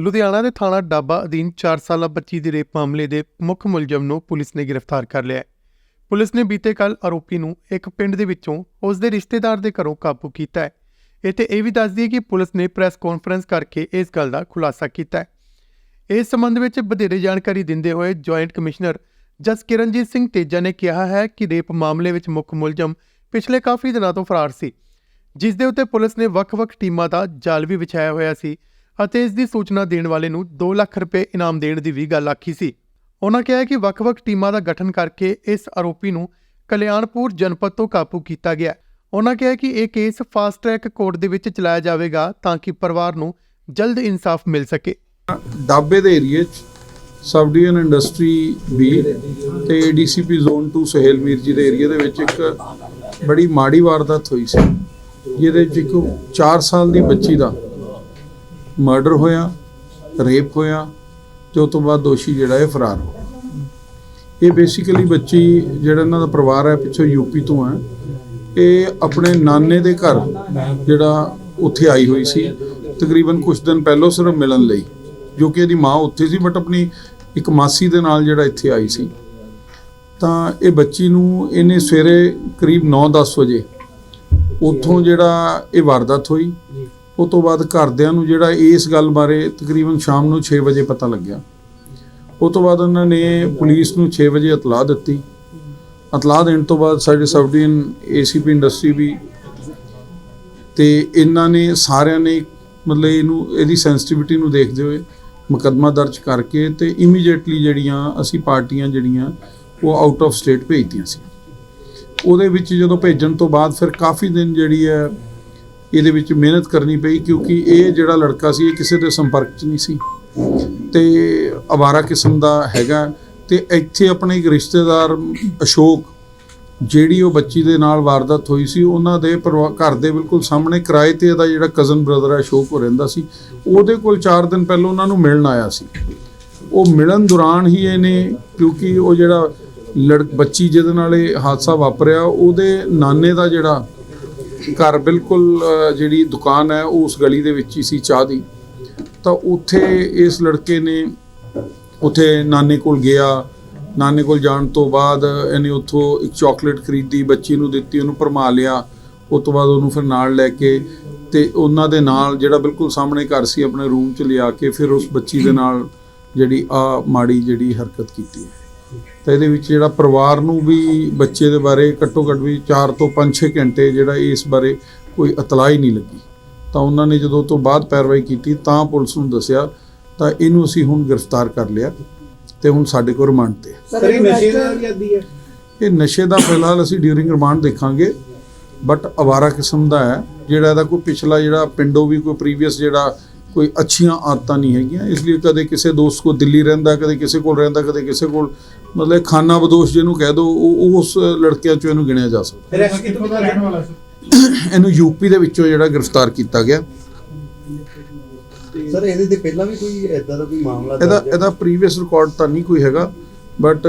ਲੁਧਿਆਣਾ ਦੇ ਥਾਣਾ ਡਾਬਾ ਅਧੀਨ 4 ਸਾਲਾ ਬੱਚੀ ਦੇ ਰੇਪ ਮਾਮਲੇ ਦੇ ਮੁੱਖ ਮੁਲਜ਼ਮ ਨੂੰ ਪੁਲਿਸ ਨੇ ਗ੍ਰਿਫਤਾਰ ਕਰ ਲਿਆ ਹੈ। ਪੁਲਿਸ ਨੇ ਬੀਤੇ ਕੱਲ ਆਰੋਪੀ ਨੂੰ ਇੱਕ ਪਿੰਡ ਦੇ ਵਿੱਚੋਂ ਉਸ ਦੇ ਰਿਸ਼ਤੇਦਾਰ ਦੇ ਘਰੋਂ ਕਾਬੂ ਕੀਤਾ ਹੈ। ਇੱਥੇ ਇਹ ਵੀ ਦੱਸ ਦਈਏ ਕਿ ਪੁਲਿਸ ਨੇ ਪ੍ਰੈਸ ਕਾਨਫਰੰਸ ਕਰਕੇ ਇਸ ਗੱਲ ਦਾ ਖੁਲਾਸਾ ਕੀਤਾ ਹੈ। ਇਸ ਸੰਬੰਧ ਵਿੱਚ ਵਧੇਰੇ ਜਾਣਕਾਰੀ ਦਿੰਦੇ ਹੋਏ ਜੁਆਇੰਟ ਕਮਿਸ਼ਨਰ ਜਸ ਕਿਰਨਜੀਤ ਸਿੰਘ ਤੇਜਾ ਨੇ ਕਿਹਾ ਹੈ ਕਿ ਰੇਪ ਮਾਮਲੇ ਵਿੱਚ ਮੁੱਖ ਮੁਲਜ਼ਮ ਪਿਛਲੇ ਕਾਫੀ ਦਿਨਾਂ ਤੋਂ ਫਰਾਰ ਸੀ, ਜਿਸ ਦੇ ਉੱਤੇ ਪੁਲਿਸ ਨੇ ਵੱਖ-ਵੱਖ ਟੀਮਾਂ ਦਾ ਜਾਲ ਵੀ ਵਿਛਾਇਆ ਹੋਇਆ ਸੀ। ਅਤੇ ਇਸ ਦੀ ਸੂਚਨਾ ਦੇਣ ਵਾਲੇ ਨੂੰ 2 ਲੱਖ ਰੁਪਏ ਇਨਾਮ ਦੇਣ ਦੀ ਵੀ ਗੱਲ ਆਖੀ ਸੀ। ਉਹਨਾਂ ਕਿਹਾ ਕਿ ਵੱਖ-ਵੱਖ ਟੀਮਾਂ ਦਾ ਗਠਨ ਕਰਕੇ ਇਸ ਆਰੋਪੀ ਨੂੰ ਕਲਿਆਣਪੁਰ ਜਨਪਦ ਤੋਂ ਕਾਬੂ ਕੀਤਾ ਗਿਆ। ਉਹਨਾਂ ਕਿਹਾ ਕਿ ਇਹ ਕੇਸ ਫਾਸਟ ਟਰੈਕ ਕੋਰਟ ਦੇ ਵਿੱਚ ਚਲਾਇਆ ਜਾਵੇਗਾ ਤਾਂ ਕਿ ਪਰਿਵਾਰ ਨੂੰ ਜਲਦ ਇਨਸਾਫ ਮਿਲ ਸਕੇ। ਡਾਬੇ ਦੇ ਏਰੀਏ 'ਚ ਸਬ ਡਿਵੀਜ਼ਨ ਇੰਡਸਟਰੀ ਬੀ ਤੇ ਡੀਸੀਪੀ ਜ਼ੋਨ 2 ਸਹੇਲ ਮੀਰ ਜੀ ਦੇ ਏਰੀਆ ਦੇ ਵਿੱਚ ਇੱਕ ਬੜੀ ਮਾੜੀ ਵਾਰਦਾਤ ਹੋਈ ਸੀ, ਜਿਹਦੇ 'ਚ ਇੱਕ 4 ਸਾਲ ਦੀ ਬੱਚੀ ਦਾ ਮਰਡਰ ਹੋਇਆ, ਰੇਪ ਹੋਇਆ ਤੇ ਉਸ ਤੋਂ ਬਾਅਦ ਦੋਸ਼ੀ ਜਿਹੜਾ ਹੈ ਫਰਾਰ ਹੋ ਗਿਆ। ਇਹ ਬੇਸਿਕਲੀ ਬੱਚੀ ਜਿਹੜਾ ਇਹਨਾਂ ਦਾ ਪਰਿਵਾਰ ਹੈ, ਪਿੱਛੋਂ ਯੂਪੀ ਤੋਂ ਹੈ। ਇਹ ਆਪਣੇ ਨਾਨੇ ਦੇ ਘਰ ਜਿਹੜਾ ਉੱਥੇ ਆਈ ਹੋਈ ਸੀ, ਤਕਰੀਬਨ ਕੁਝ ਦਿਨ ਪਹਿਲਾਂ ਸਿਰਫ ਮਿਲਣ ਲਈ, ਜੋ ਕਿ ਇਹਦੀ ਮਾਂ ਉੱਥੇ ਸੀ ਬਟ ਆਪਣੀ ਇੱਕ ਮਾਸੀ ਦੇ ਨਾਲ ਜਿਹੜਾ ਇੱਥੇ ਆਈ ਸੀ। ਤਾਂ ਇਹ ਬੱਚੀ ਨੂੰ ਇਹਨੇ ਸਵੇਰੇ ਕਰੀਬ 9-10 ਵਜੇ ਉੱਥੋਂ ਜਿਹੜਾ ਇਹ ਵਾਰਦਾਤ ਹੋਈ। ਉਸ ਤੋਂ ਬਾਅਦ ਘਰਦਿਆਂ ਨੂੰ ਜਿਹੜਾ ਇਸ ਗੱਲ ਬਾਰੇ ਤਕਰੀਬਨ ਸ਼ਾਮ ਨੂੰ 6 ਵਜੇ ਪਤਾ ਲੱਗਿਆ। ਉਸ ਤੋਂ ਬਾਅਦ ਉਹਨਾਂ ਨੇ ਪੁਲਿਸ ਨੂੰ 6 ਵਜੇ ਇਤਲਾਹ ਦਿੱਤੀ। ਇਤਲਾਹ ਦੇਣ ਤੋਂ ਬਾਅਦ ਸਾਡੇ ਸਬ ਡਿਵੀਜ਼ਨ ਏਸੀਪੀ ਇੰਡਸਟਰੀ ਵੀ ਤੇ ਇਹਨਾਂ ਨੇ ਸਾਰਿਆਂ ਨੇ ਮਤਲਬ ਇਹਨੂੰ, ਇਹਦੀ ਸੈਂਸਿਟੀਵਿਟੀ ਨੂੰ ਦੇਖਦੇ ਹੋਏ ਮੁਕੱਦਮਾ ਦਰਜ ਕਰਕੇ ਤੇ ਇਮੀਡੀਏਟਲੀ ਜਿਹੜੀਆਂ ਅਸੀਂ ਪਾਰਟੀਆਂ ਜਿਹੜੀਆਂ, ਉਹ ਆਊਟ ਆਫ ਸਟੇਟ ਭੇਜਤੀਆਂ ਸੀ। ਉਹਦੇ ਵਿੱਚ ਜਦੋਂ ਭੇਜਣ ਤੋਂ ਬਾਅਦ ਫਿਰ ਕਾਫੀ ਦਿਨ ਜਿਹੜੀ ਹੈ ਇਹਦੇ ਵਿੱਚ ਮਿਹਨਤ ਕਰਨੀ ਪਈ ਕਿਉਂਕਿ ਇਹ ਜਿਹੜਾ ਲੜਕਾ ਸੀ, ਇਹ ਕਿਸੇ ਦੇ ਸੰਪਰਕ 'ਚ ਨਹੀਂ ਸੀ। ਤੇ ਅਵਾਰਾ ਕਿਸਮ ਦਾ ਹੈਗਾ। ਤੇ ਇੱਥੇ ਆਪਣੇ ਇੱਕ ਰਿਸ਼ਤੇਦਾਰ ਅਸ਼ੋਕ, ਜਿਹੜੀ ਉਹ ਬੱਚੀ ਦੇ ਨਾਲ ਵਾਰਦਾਤ ਹੋਈ ਸੀ, ਉਹਨਾਂ ਦੇ ਪਰਿਵਾ- ਘਰ ਦੇ ਬਿਲਕੁਲ ਸਾਹਮਣੇ ਕਿਰਾਏ ਤੇ ਇਹਦਾ ਜਿਹੜਾ ਕਜ਼ਨ ਬ੍ਰਦਰ ਹੈ ਅਸ਼ੋਕ, ਉਹ ਰਹਿੰਦਾ ਸੀ। ਉਹਦੇ ਕੋਲ 4 ਦਿਨ ਪਹਿਲਾਂ ਉਹਨਾਂ ਨੂੰ ਮਿਲਣ ਆਇਆ ਸੀ। ਉਹ ਮਿਲਣ ਦੌਰਾਨ ਹੀ ਇਹਨੇ, ਕਿਉਂਕਿ ਉਹ ਜਿਹੜਾ ਲੜ, ਬੱਚੀ ਜਿਹਦੇ ਨਾਲ ਇਹ ਹਾਦਸਾ ਵਾਪਰਿਆ, ਉਹਦੇ ਨਾਨੇ ਦਾ ਜਿਹੜਾ ਘਰ ਬਿਲਕੁਲ ਜਿਹੜੀ ਦੁਕਾਨ ਹੈ, ਉਹ ਉਸ ਗਲੀ ਦੇ ਵਿੱਚ ਹੀ ਸੀ ਚਾਹ ਦੀ। ਤਾਂ ਉੱਥੇ ਇਸ ਲੜਕੇ ਨੇ, ਉੱਥੇ ਨਾਨੇ ਕੋਲ ਗਿਆ। ਨਾਨੇ ਕੋਲ ਜਾਣ ਤੋਂ ਬਾਅਦ ਇਹਨੇ ਉੱਥੋਂ ਇੱਕ ਚਾਕਲੇਟ ਖਰੀਦੀ, ਬੱਚੀ ਨੂੰ ਦਿੱਤੀ, ਉਹਨੂੰ ਭਰਮਾ ਲਿਆ। ਉਸ ਤੋਂ ਬਾਅਦ ਉਹਨੂੰ ਫਿਰ ਨਾਲ ਲੈ ਕੇ ਤੇ ਉਹਨਾਂ ਦੇ ਨਾਲ ਜਿਹੜਾ ਬਿਲਕੁਲ ਸਾਹਮਣੇ ਘਰ ਸੀ, ਆਪਣੇ ਰੂਮ 'ਚ ਲਿਆ ਕੇ ਫਿਰ ਉਸ ਬੱਚੀ ਦੇ ਨਾਲ ਜਿਹੜੀ ਆ ਮਾੜੀ ਜਿਹੜੀ ਹਰਕਤ ਕੀਤੀ। ਹੈ ਤਾਂ ਇਹਦੇ ਵਿੱਚ ਜਿਹੜਾ ਪਰਿਵਾਰ ਨੂੰ ਵੀ ਬੱਚੇ ਦੇ ਬਾਰੇ ਘੱਟੋ ਘੱਟ ਵੀ 4 ਤੋਂ 5-6 ਘੰਟੇ ਜਿਹੜਾ ਇਸ ਬਾਰੇ ਕੋਈ ਇਤਲਾਹ ਹੀ ਨਹੀਂ ਲੱਗੀ ਤਾਂ ਉਹਨਾਂ ਨੇ ਜਦੋਂ ਤੋਂ ਬਾਅਦ ਪੈਰਵਾਈ ਕੀਤੀ ਤਾਂ ਪੁਲਿਸ ਨੂੰ ਦੱਸਿਆ ਤਾਂ ਇਹਨੂੰ ਅਸੀਂ ਹੁਣ ਗ੍ਰਿਫਤਾਰ ਕਰ ਲਿਆ ਤੇ ਹੁਣ ਸਾਡੇ ਕੋਲ ਰਿਮਾਂਡ ਤੇ। ਸਰ ਇਹ ਨਸ਼ੇ ਦਾ ਹੈ ਇਹ ਨਸ਼ੇ ਦਾ ਫਿਲਹਾਲ ਅਸੀਂ ਡਿਊਰਿੰਗ ਰਿਮਾਂਡ ਦੇਖਾਂਗੇ ਬਟ ਅਵਾਰਾ ਕਿਸਮ ਦਾ ਹੈ ਜਿਹੜਾ ਇਹਦਾ ਕੋਈ ਪਿਛਲਾ ਜਿਹੜਾ ਪਿੰਡੋਂ ਵੀ ਕੋਈ ਪ੍ਰੀਵੀਅਸ ਜਿਹੜਾ ਕੋਈ ਅੱਛੀਆਂ ਆਦਤਾਂ ਨਹੀਂ ਹੈਗੀਆਂ ਇਸ ਲਈ ਕਦੇ ਕਿਸੇ ਦੋਸਤ ਕੋ ਦਿੱਲੀ ਰਹਿੰਦਾ ਕਦੇ ਕਿਸੇ ਕੋਲ ਰਹਿੰਦਾ ਕਦੇ ਕਿਸੇ ਕੋਲ ਮਤਲਬ ਖਾਨਾ ਬਦੋਸ਼ ਜਿਹਨੂੰ ਕਹਿ ਦੋ ਉਹ ਉਸ ਲੜਕਿਆਂ ਚੋਂ ਇਹਨੂੰ ਗਿਣਿਆ ਜਾ ਸਕਦਾ। ਰੈਸਟ ਕਿੱਥੋਂ ਦਾ ਰਹਿਣ ਵਾਲਾ ਸੀ? ਇਹਨੂੰ ਯੂਪੀ ਦੇ ਵਿੱਚੋਂ ਜਿਹੜਾ ਗ੍ਰਿਫਤਾਰ ਕੀਤਾ ਗਿਆ। ਸਰ ਇਹਦੇ ਤੇ ਪਹਿਲਾਂ ਵੀ ਕੋਈ ਐਦਾਂ ਦਾ ਕੋਈ ਮਾਮਲਾ ਇਹਦਾ? ਇਹਦਾ ਪ੍ਰੀਵੀਅਸ ਰਿਕਾਰਡ ਤਾਂ ਨਹੀਂ ਕੋਈ ਹੈਗਾ ਬਟ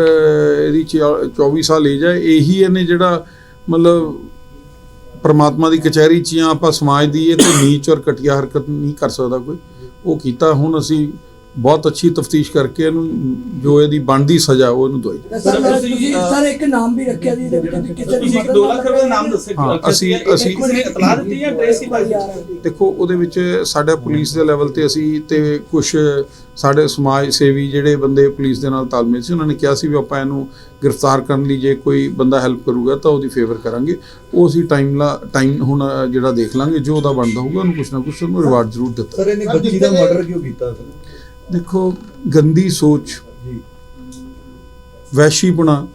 ਇਹਦੀ ਚਿਆ- 24 ਸਾਲ ਏਜ ਹੈ। ਇਹੀ ਇਹਨੇ ਜਿਹੜਾ ਮਤਲਬ ਪਰਮਾਤਮਾ ਦੀ ਕਚਹਿਰੀ 'ਚ ਜਾਂ ਆਪਾਂ ਸਮਾਜ ਦੀ ਇਹ ਤੇ ਨੀਚ ਔਰ ਘਟੀਆ ਹਰਕਤ ਨਹੀਂ ਕਰ ਸਕਦਾ ਕੋਈ। ਉਹ ਕੀਤਾ ਹੁਣ ਅਸੀਂ ਬਹੁਤ ਅੱਛੀ ਤਫਤੀਸ਼ ਕਰਕੇ ਇਹਨੂੰ ਜੋ ਇਹਦੀ ਬਣਦੀ ਸਜ਼ਾ ਉਹ ਇਹਨੂੰ ਦਵਾਈ ਸਰ ਤੁਸੀਂ ਸਰ ਇੱਕ ਨਾਮ ਵੀ ਰੱਖਿਆ ਜੀ ਇਹਦੇ ਵਿੱਚ ਕਿਸੇ ਦੀ ਤੁਸੀਂ 2 ਲੱਖ ਰੁਪਏ ਦਾ ਨਾਮ ਦੱਸੇ ਹਾਂ, ਅਸੀਂ- ਅਸੀਂ- ਕਿਸੇ ਨੇ ਇਤਲਾਹ ਦਿੱਤੀ ਜਾਂ ਟ੍ਰੇਸ ਹੀ ਭਾਈ ਦੇਖੋ ਉਹਦੇ ਵਿੱਚ ਸਾਡਾ ਪੁਲਿਸ ਦੇ ਲੈਵਲ ਤੇ ਅਸੀਂ ਤੇ ਕੁਝ ਸਾਡੇ ਸਮਾਜ ਸੇਵੀ ਜਿਹੜੇ ਬੰਦੇ ਪੁਲਿਸ ਦੇ ਨਾਲ ਤਾਲਮੇਲ ਸੀ ਉਹਨਾਂ ਨੇ ਕਿਹਾ ਸੀ ਵੀ ਆਪਾਂ ਇਹਨੂੰ ਗ੍ਰਿਫਤਾਰ ਕਰਨ ਲਈ ਜੇ ਕੋਈ ਬੰਦਾ ਹੈਲਪ ਕਰੂਗਾ ਤਾਂ ਉਹਦੀ ਫੇਵਰ ਕਰਾਂਗੇ। ਉਹ ਅਸੀਂ ਟਾਈਮ ਲਾ ਟਾਈਮ ਹੁਣ ਜਿਹੜਾ ਦੇਖ ਲਾਂਗੇ ਜੋ ਉਹਦਾ ਬਣਦਾ ਹੋਊਗਾ ਉਹਨੂੰ ਕੁਛ ਨਾ ਕੁਛ ਉਹਨੂੰ ਰਿਵਾਰਡ ਜ਼ਰੂਰ ਦਿੱਤਾ। ਸਰ ਇਹਨੇ ਬੱਚੀ ਦਾ ਮਰਡਰ ਕਿਉਂ ਕੀਤਾ ਸਰ? ਦੇਖੋ ਗੰਦੀ ਸੋਚ ਜੀ। ਵੈਸ਼ੀਪੁਣਾ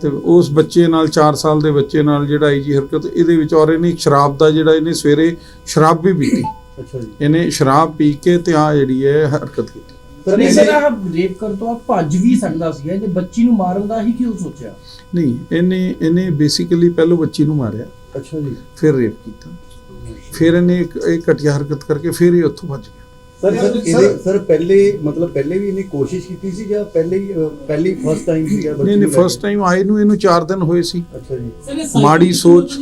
ਤੇ ਉਸ ਬੱਚੇ ਨਾਲ 4 ਸਾਲ ਦੇ ਬੱਚੇ ਨਾਲ ਜਿਹੜਾ ਇਹ ਜੀ ਹਰਕਤ ਇਹਦੇ ਵਿੱਚ ਔਰ ਇਹਨੇ ਸ਼ਰਾਬ ਦਾ ਜਿਹੜਾ ਇਹਨੇ ਸਵੇਰੇ ਸ਼ਰਾਬ ਵੀ ਪੀਤੀ। ਅੱਛਾ ਜੀ। ਇਹਨੇ ਸ਼ਰਾਬ ਪੀ ਕੇ ਤੇ ਆ ਜਿਹੜੀ ਹੈ ਹਰਕਤ ਕੀਤੀ। ਸਰ ਨਹੀਂ ਇਹਨੇ ਸਰ ਆਹ ਰੇਪ ਕਰ ਤੋਂ ਭੱਜ ਵੀ ਸਕਦਾ ਸੀ ਇਹਨੇ ਬੱਚੀ ਨੂੰ ਮਾਰਨ ਦਾ ਹੀ ਕਿਉਂ ਸੋਚਿਆ? ਨਹੀਂ ਇਹਨੇ ਇਹਨੇ ਬੇਸਿਕਲੀ ਪਹਿਲੋਂ ਬੱਚੀ ਨੂੰ ਮਾਰਿਆ। ਅੱਛਾ ਜੀ। ਫਿਰ ਰੇਪ ਕੀਤਾ। ਫਿਰ ਇਹਨੇ ਇੱਕ ਇਹ ਘਟੀਆ ਹਰਕਤ ਕਰਕੇ ਫਿਰ ਇਹ ਉੱਥੋਂ ਭੱਜ ਗਿਆ। ਸਰ ਇਹਦੇ ਸਰ ਪਹਿਲੇ ਮਤਲਬ ਪਹਿਲੇ ਵੀ ਇਹਨੇ ਕੋਸ਼ਿਸ਼ ਕੀਤੀ ਸੀ ਜਾਂ ਪਹਿਲੇ ਹੀ ਪਹਿਲੀ ਫਸਟ ਟਾਈਮ ਸੀਗਾ ਨਹੀਂ ਨਹੀਂ ਫਸਟ ਟਾਈਮ ਆਏ ਨੂੰ ਇਹਨੂੰ 4 ਦਿਨ ਹੋਏ ਸੀ। ਕੇ? ਅੱਛਾ ਜੀ। ਮਾੜੀ ਸੋਚ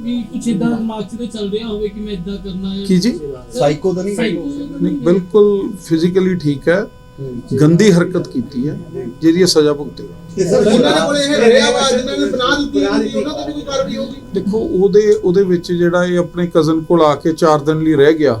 ਵੀ ਕੁਛ ਇਦਾਂ ਦਿਮਾਗ 'ਚ ਤੇ ਚੱਲ ਰਿਹਾ ਹੋਵੇ ਕਿ ਮੈਂ ਇਦਾਂ ਕਰਨਾ ਹੈ। ਕੀ ਜੀ? ਸਾਈਕੋ ਤਾਂ ਨਹੀਂ ਸਾਈਕੋ ਨਹੀਂ ਬਿਲਕੁਲ ਫਿਜ਼ੀਕਲੀ ਠੀਕ ਹੈ। ਗੰਦੀ ਹਰਕਤ ਕੀਤੀ ਹੈ ਜਿਹਦੀ ਇਹ ਸਜ਼ਾ ਭੁਗਤੇ ਤੇ ਸਰ ਉਹਨਾਂ ਦੇ ਕੋਲ ਇਹ ਰਿਹਾ ਵਾ ਜਿਨ੍ਹਾਂ ਨੇ ਬਣਾ ਦਿੱਤੀ ਹੁੰਦੀ ਉਹਨਾਂ ਤੇ ਵੀ ਕੋਈ ਕਾਰਵਾਈ ਹੋਊਗੀ? ਦੇਖੋ ਉਹਦੇ ਉਹਦੇ ਵਿੱਚ ਜਿਹੜਾ ਇਹ ਆਪਣੇ ਕਜ਼ਨ ਕੋਲ ਆ ਕੇ 4 ਦਿਨ ਲਈ ਰਹਿ ਗਿਆ।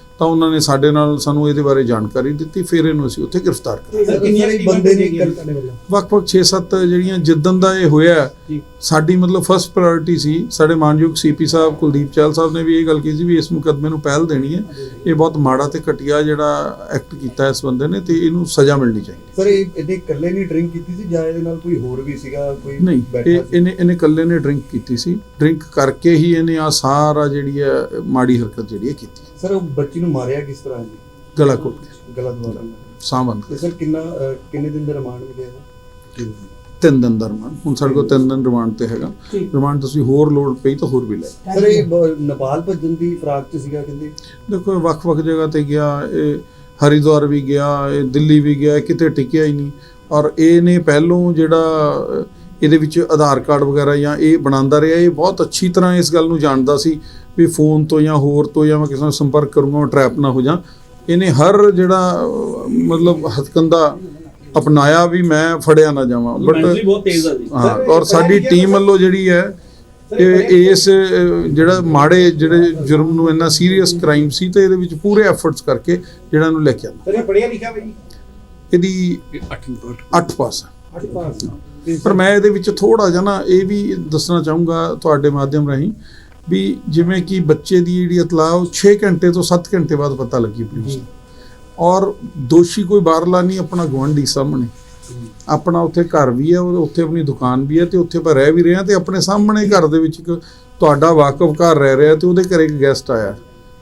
ਤਾਂ ਉਹਨਾਂ ਨੇ ਸਾਡੇ ਨਾਲ ਸਾਨੂੰ ਇਹਦੇ ਬਾਰੇ ਜਾਣਕਾਰੀ ਦਿੱਤੀ ਫਿਰ ਇਹਨੂੰ ਅਸੀਂ ਉੱਥੇ ਗ੍ਰਿਫਤਾਰ ਕਰ ਸਰ ਕਿੰਨੀਆਂ ਬੰਦੇ ਨੇ ਕਰ- ਵੱਖ-ਵੱਖ 6-7 ਜਿਹੜੀਆਂ ਜਿੱਦਣ ਦਾ ਇਹ ਹੋਇਆ ਸਾਡੀ ਮਤਲਬ ਫਸਟ ਪ੍ਰਾਇੋਰਟੀ ਸੀ ਸਾਡੇ ਮਾਨਯੋਗ ਸੀਪੀ ਸਾਹਿਬ ਕੁਲਦੀਪ ਚਾਲ ਸਾਹਿਬ ਨੇ ਵੀ ਇਹ ਗੱਲ ਕੀਤੀ ਸੀ ਵੀ ਇਸ ਮੁਕੱਦਮੇ ਨੂੰ ਪਹਿਲ ਦੇਣੀ ਹੈ। ਇਹ ਬਹੁਤ ਮਾੜਾ ਤੇ ਘਟੀਆ ਜਿਹੜਾ ਐਕਟ ਕੀਤਾ ਇਸ ਬੰਦੇ ਨੇ ਤੇ ਇਹਨੂੰ ਸਜ਼ਾ ਮਿਲਣੀ ਚਾਹੀਦੀ ਸਰ ਇਹ ਇਹਨੇ ਇਕੱਲੇ ਨਹੀਂ ਡਰਿੰਕ ਕੀਤੀ ਸੀ ਜਾਂ ਇਹਦੇ ਨਾਲ ਕੋਈ ਹੋਰ ਵੀ ਸੀਗਾ ਕੋਈ ਨਹੀਂ ਬੈਠਾ ਇਹ ਸੀ? ਇਹਨੇ ਇਹਨੇ ਇਕੱਲੇ ਨੇ ਡਰਿੰਕ ਕੀਤੀ ਸੀ। ਡਰਿੰਕ ਕਰਕੇ ਹੀ ਇਹਨੇ ਆ ਸਾਰਾ ਜਿਹੜੀ ਹੈ ਮਾੜੀ ਹਰਕਤ ਜਿਹੜੀ ਹੈ ਕੀਤੀ ਸਰ ਉਹ ਬੱਚੀ ਨੂੰ ਮਾਰਿਆ ਕਿਸ ਤਰ੍ਹਾਂ ਜੀ? ਗਲਾ ਘੁੱਟ ਕੇ। ਗਲਤ ਵਾਲਾ ਸਾਹ ਬੰਦ ਤੇ ਸਰ ਕਿੰਨਾ ਕਿੰਨੇ ਦਿਨ ਦਾ ਰਿਮਾਂਡ ਮਿਲਿਆ ਸਰ ਤਿੰਨ ਦਿਨ ਦਾ ਰਿਮਾਂਡ। ਹੁਣ ਸਾਡੇ ਕੋਲ ਤਿੰਨ ਦਿਨ ਰਿਮਾਂਡ ਤੇ ਹੈਗਾ। ਰਿਮਾਂਡ ਤੁਸੀਂ ਹੋਰ ਲੋਡ ਪਈ ਤਾਂ ਹੋਰ ਵੀ ਲੈ। ਸਰ ਇਹ ਨੇਪਾਲ ਭੱਜਣ ਦੀ ਫਰਾਕ ਚ ਸੀਗਾ ਕਹਿੰਦੇ? ਦੇਖੋ ਇਹ ਵੱਖ-ਵੱਖ ਜਗ੍ਹਾ ਤੇ ਗਿਆ ਇਹ ਹਰਿਦੁਆਰ ਵੀ ਗਿਆ ਇਹ ਦਿੱਲੀ ਵੀ ਗਿਆ ਕਿਤੇ ਟਿਕਿਆ ਹੀ ਨਹੀਂ। ਔਰ ਇਹਨੇ ਪਹਿਲੋਂ ਜਿਹੜਾ ਇਹਦੇ ਵਿੱਚ ਆਧਾਰ ਕਾਰਡ ਵਗੈਰਾ ਜਾਂ ਇਹ ਬਣਾਉਂਦਾ ਰਿਹਾ। ਇਹ ਬਹੁਤ ਅੱਛੀ ਤਰ੍ਹਾਂ ਇਸ ਗੱਲ ਨੂੰ ਜਾਣਦਾ ਸੀ ਵੀ ਫੋਨ ਤੋਂ ਜਾਂ ਹੋਰ ਤੋਂ ਜਾਂ ਮੈਂ ਕਿਸੇ ਨਾਲ ਸੰਪਰਕ ਕਰੂੰਗਾ ਮੈਂ ਟਰੈਪ ਨਾ ਹੋ ਜਾ। ਇਹਨੇ ਹਰ ਜਿਹੜਾ ਮਤਲਬ ਹਥਕੰਦਾ ਅਪਣਾਇਆ ਵੀ ਮੈਂ ਫੜਿਆ ਨਾ ਜਾਵਾਂ। ਬਟ ਬਹੁਤ ਤੇਜ਼ ਆ ਜੀ। ਹਾਂ ਔਰ ਸਾਡੀ ਟੀਮ ਵੱਲੋਂ ਜਿਹੜੀ ਹੈ ਇਹ ਇਸ ਜਿਹੜਾ ਮਾੜੇ ਜਿਹੜੇ ਜੁਰਮ ਨੂੰ ਇੰਨਾ ਸੀਰੀਅਸ ਕ੍ਰਾਈਮ ਸੀ ਤੇ ਇਹਦੇ ਵਿੱਚ ਪੂਰੇ ਐਫਰਟਸ ਕਰਕੇ ਜਿਹੜਾ ਨੂੰ ਲੈ ਕੇ ਇਹ ਪੜਿਆ ਲਿਖਿਆ ਬਈ ਇਹਦੀ 8 ਪਾਸ ਹੈ ਅੱਠ ਪਾਸ ਪਰ ਮੈਂ ਇਹਦੇ ਵਿੱਚ ਥੋੜਾ ਜਿਹਾ ਨਾ ਇਹ ਵੀ ਦੱਸਣਾ ਚਾਹੂੰਗਾ ਤੁਹਾਡੇ ਮਾਧਿਅਮ ਰਾਹੀਂ ਵੀ ਜਿਵੇਂ ਕਿ ਬੱਚੇ ਦੀ ਜਿਹੜੀ ਇਤਲਾਹ, ਉਹ 6 ਘੰਟੇ ਤੋਂ 7 ਘੰਟੇ ਬਾਅਦ ਪਤਾ ਲੱਗੀ ਪੁਲਿਸ ਔਰ ਦੋਸ਼ੀ ਕੋਈ ਬਾਹਰਲਾ ਨਹੀਂ, ਆਪਣਾ ਗੁਆਂਢੀ ਸਾਹਮਣੇ। ਆਪਣਾ ਉੱਥੇ ਘਰ ਵੀ ਹੈ ਉੱਥੇ ਆਪਣੀ ਦੁਕਾਨ ਵੀ ਹੈ ਤੇ ਉੱਥੇ ਆਪਾਂ ਰਹਿ ਵੀ ਰਹੇ ਹਾਂ ਤੇ ਆਪਣੇ ਸਾਹਮਣੇ ਘਰ ਦੇ ਵਿੱਚ ਇੱਕ ਤੁਹਾਡਾ ਵਾਕਫ ਘਰ ਰਹਿ ਰਿਹਾ ਤੇ ਉਹਦੇ ਘਰੇ ਇੱਕ ਗੈਸਟ ਆਇਆ।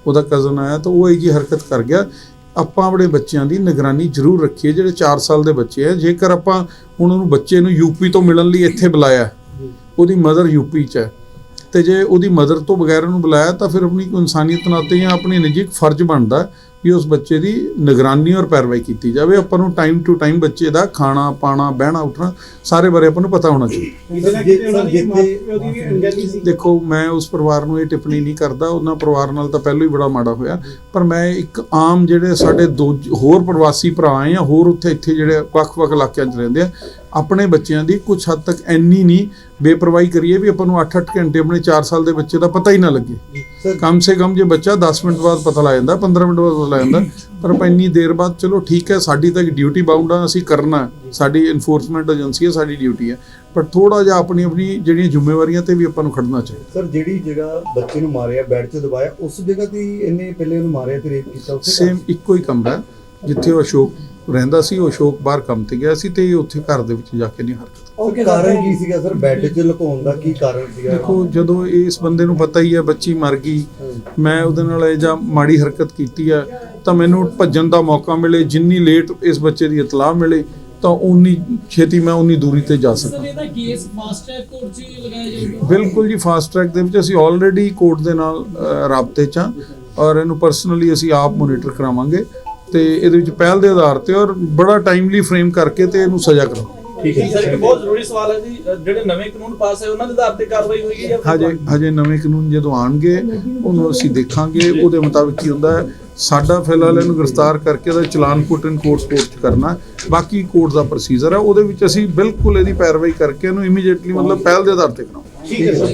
ਉਹਦਾ ਕਜ਼ਨ ਆਇਆ ਤਾਂ ਉਹ ਇਹ ਜੀ ਹਰਕਤ ਕਰ ਗਿਆ। ਆਪਾਂ ਆਪਣੇ ਬੱਚਿਆਂ ਦੀ ਨਿਗਰਾਨੀ ਜ਼ਰੂਰ ਰੱਖੀਏ ਜਿਹੜੇ 4 ਸਾਲ ਦੇ ਬੱਚੇ ਆ। ਜੇਕਰ ਆਪਾਂ ਹੁਣ ਉਹਨੂੰ ਬੱਚੇ ਨੂੰ ਯੂਪੀ ਤੋਂ ਮਿਲਣ ਲਈ ਇੱਥੇ ਬੁਲਾਇਆ ਉਹਦੀ ਮਦਰ ਯੂਪੀ 'ਚ ਹੈ ਤੇ ਜੇ ਉਹਦੀ ਮਦਰ ਤੋਂ ਬਗੈਰ ਉਹਨੂੰ ਬੁਲਾਇਆ ਤਾਂ ਫਿਰ ਆਪਣੀ ਇਨਸਾਨੀਅਤ ਨਾਤੇ ਜਾਂ ਆਪਣੀ ਨਿੱਜੀ ਇੱਕ ਫਰਜ਼ ਬਣਦਾ ਵੀ ਉਸ ਬੱਚੇ ਦੀ ਨਿਗਰਾਨੀ ਔਰ ਪੈਰਵਾਈ ਕੀਤੀ ਜਾਵੇ। ਆਪਾਂ ਨੂੰ ਟਾਈਮ ਟੂ ਟਾਈਮ ਬੱਚੇ ਦਾ ਖਾਣਾ ਪਾਣਾ ਬਹਿਣਾ ਉੱਠਣਾ ਸਾਰੇ ਬਾਰੇ ਆਪਾਂ ਨੂੰ ਪਤਾ ਹੋਣਾ ਚਾਹੀਦਾ। ਦੇਖੋ ਮੈਂ ਉਸ ਪਰਿਵਾਰ ਨੂੰ ਇਹ ਟਿੱਪਣੀ ਨਹੀਂ ਕਰਦਾ। ਉਹਨਾਂ ਪਰਿਵਾਰ ਨਾਲ ਤਾਂ ਪਹਿਲਾਂ ਹੀ ਬੜਾ ਮਾੜਾ ਹੋਇਆ। ਪਰ ਮੈਂ ਇੱਕ ਆਮ ਜਿਹੜੇ ਸਾਡੇ ਦੋ ਹੋਰ ਪ੍ਰਵਾਸੀ ਭਰਾ ਆ ਜਾਂ ਹੋਰ ਉੱਥੇ ਇੱਥੇ ਜਿਹੜੇ ਵੱਖ-ਵੱਖ ਇਲਾਕਿਆਂ 'ਚ ਰਹਿੰਦੇ ਆ ਆਪਣੇ ਬੱਚਿਆਂ ਦੀ ਕੁਝ ਹੱਦ ਤੱਕ ਇੰਨੀ ਨਹੀਂ ਬੇਪਰਵਾਹੀ ਕਰੀਏ ਵੀ ਆਪਾਂ ਨੂੰ 8-8 ਘੰਟੇ ਆਪਣੇ 4 ਸਾਲ ਦੇ ਬੱਚੇ ਦਾ ਪਤਾ ਹੀ ਨਾ ਲੱਗੇ। ਕਮ ਸੇ ਕਮ ਜੇ ਬੱਚਾ 10 ਮਿੰਟ ਬਾਅਦ ਪਤਾ ਲੱਗ ਜਾਂਦਾ 15 ਮਿੰਟ ਬਾਅਦ ਪਤਾ ਲੱਗ ਜਾਂਦਾ ਪਰ ਆਪਾਂ ਇੰਨੀ ਦੇਰ ਬਾਅਦ ਚਲੋ ਠੀਕ ਹੈ ਸਾਡੀ ਤਾਂ ਡਿਊਟੀ ਬਾਉਂਡ ਆ ਅਸੀਂ ਕਰਨਾ। ਸਾਡੀ ਇਨਫੋਰਸਮੈਂਟ ਏਜੰਸੀ ਹੈ ਸਾਡੀ ਡਿਊਟੀ ਹੈ। ਪਰ ਥੋੜਾ ਜਿਹਾ ਆਪਣੀ ਆਪਣੀ ਜਿਹੜੀਆਂ ਜ਼ਿੰਮੇਵਾਰੀਆਂ ਤੇ ਵੀ ਆਪਾਂ ਨੂੰ ਖੜਨਾ ਚਾਹੀਦਾ। ਸਰ ਜਿਹੜੀ ਜਗ੍ਹਾ ਬੱਚੇ ਨੂੰ ਮਾਰਿਆ ਬੈੱਡ 'ਚ ਦਬਾਇਆ ਉਸ ਜਗ੍ਹਾ ਤੇ ਇਹਨੇ ਪਹਿਲੇ ਉਹਨੂੰ ਮਾਰਿਆ ਤੇ ਰੇਪ ਕੀਤਾ ਉੱਥੇ ਸੇਮ ਇੱਕੋ ਹੀ ਕਮਰਾ ਜਿੱਥੇ ਉਹ ਅਸ਼ੋਕ ਰਹਿੰਦਾ ਸੀ ਉਹ ਅਸ਼ੋਕ ਬਾਹਰ ਕੰਮ ਤੇ ਗਿਆ ਸੀ ਤੇ ਇਹ ਉੱਥੇ ਘਰ ਦੇ ਵਿੱਚ ਜਾ ਕੇ ਨਹੀਂ ਹਰਕਤ ਉਹ ਕਾਰਨ ਕੀ ਸੀਗਾ ਸਰ? ਬੈੱਡ 'ਚ ਲੁਕਾਉਣ ਦਾ ਕੀ ਕਾਰਨ ਸੀਗਾ? ਦੇਖੋ ਜਦੋਂ ਇਸ ਬੰਦੇ ਨੂੰ ਪਤਾ ਹੀ ਹੈ ਬੱਚੀ ਮਰ ਗਈ ਮੈਂ ਉਹਦੇ ਨਾਲ ਇਹ ਜਾਂ ਮਾੜੀ ਹਰਕਤ ਕੀਤੀ ਹੈ ਤਾਂ ਮੈਨੂੰ ਭੱਜਣ ਦਾ ਮੌਕਾ ਮਿਲੇ ਜਿੰਨੀ ਲੇਟ ਇਸ ਬੱਚੇ ਦੀ ਇਤਲਾਹ ਮਿਲੇ ਤਾਂ ਉਨੀ ਛੇਤੀ ਮੈਂ ਉਨੀ ਦੂਰੀ ਤੇ ਜਾ ਸਰ ਸਕਾਂ ਇਹਦਾ ਕੇਸ ਫਾਸਟ ਟਰੈਕ ਕੋਰਟ 'ਚ ਹੀ ਲਗਾਇਆ ਜਾਊਗਾ ਬਿਲਕੁਲ ਜੀ ਫਾਸਟ ਟਰੈਕ ਦੇ ਵਿੱਚ ਅਸੀਂ ਆਲਰੇਡੀ ਕੋਰਟ ਦੇ ਨਾਲ ਰਾਬਤੇ 'ਚ ਹਾਂ ਔਰ ਇਹਨੂੰ ਪਰਸਨਲੀ ਅਸੀਂ ਆਪ ਮੋਨੀਟਰ ਕਰਾਵਾਂਗੇ। ਤੇ ਇਹਦੇ ਵਿੱਚ ਪਹਿਲ ਦੇ ਆਧਾਰ ਤੇ ਔਰ ਬੜਾ ਟਾਈਮਲੀ ਫਰੇਮ ਕਰਕੇ ਤੇ ਇਹਨੂੰ ਸਜ਼ਾ ਕਰਾਵਾਂਗੇ ਠੀਕ ਹੈ ਸਰ ਇੱਕ ਬਹੁਤ ਜ਼ਰੂਰੀ ਸਵਾਲ ਹੈ ਜੀ ਜਿਹੜੇ ਨਵੇਂ ਕਾਨੂੰਨ ਪਾਸ ਹੈ ਉਹਨਾਂ ਦੇ ਆਧਾਰ ਤੇ ਕਾਰਵਾਈ ਜਾਂ ਫਿਰ ਹਜੇ ਹਜੇ ਨਵੇਂ ਕਾਨੂੰਨ ਜਦੋਂ ਆਣਗੇ ਉਹਨੂੰ ਅਸੀਂ ਦੇਖਾਂਗੇ ਉਹਦੇ ਮੁਤਾਬਿਕ ਕੀ ਹੁੰਦਾ ਹੈ। ਸਾਡਾ ਫਿਲਹਾਲ ਇਹਨੂੰ ਗ੍ਰਿਫਤਾਰ ਕਰਕੇ ਉਹਦਾ ਚਲਾਨ ਪੁੱਟ ਇਨ ਕੋਰਟ ਕਰਨਾ ਹੈ। ਬਾਕੀ ਕੋਰਟ ਦਾ ਪ੍ਰੋਸੀਜਰ ਹੈ ਉਹਦੇ ਵਿੱਚ ਅਸੀਂ ਬਿਲਕੁਲ ਇਹਦੀ ਪੈਰਵਾਈ ਕਰਕੇ ਇਹਨੂੰ ਇਮੀਡੀਏਟਲੀ ਮਤਲਬ ਪਹਿਲ ਦੇ ਆਧਾਰ ਤੇ ਕਰਾਂਗੇ। ਠੀਕ ਹੈ